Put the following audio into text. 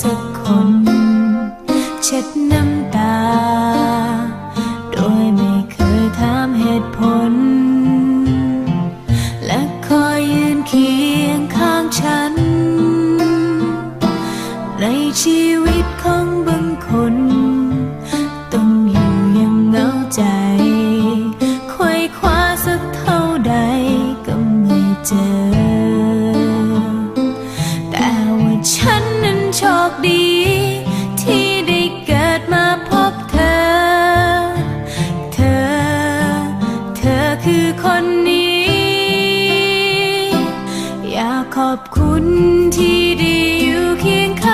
สักคน เช็ดน้ำตา โดยไม่เคยถามเหตุผล และคอยยืนเคียงข้างฉัน ในชีวิตของบางคน ดี ที่ได้เกิดมาพบเธอ เธอ เธอคือคนนี้ อยากขอบคุณที่ได้อยู่เคียงข้าง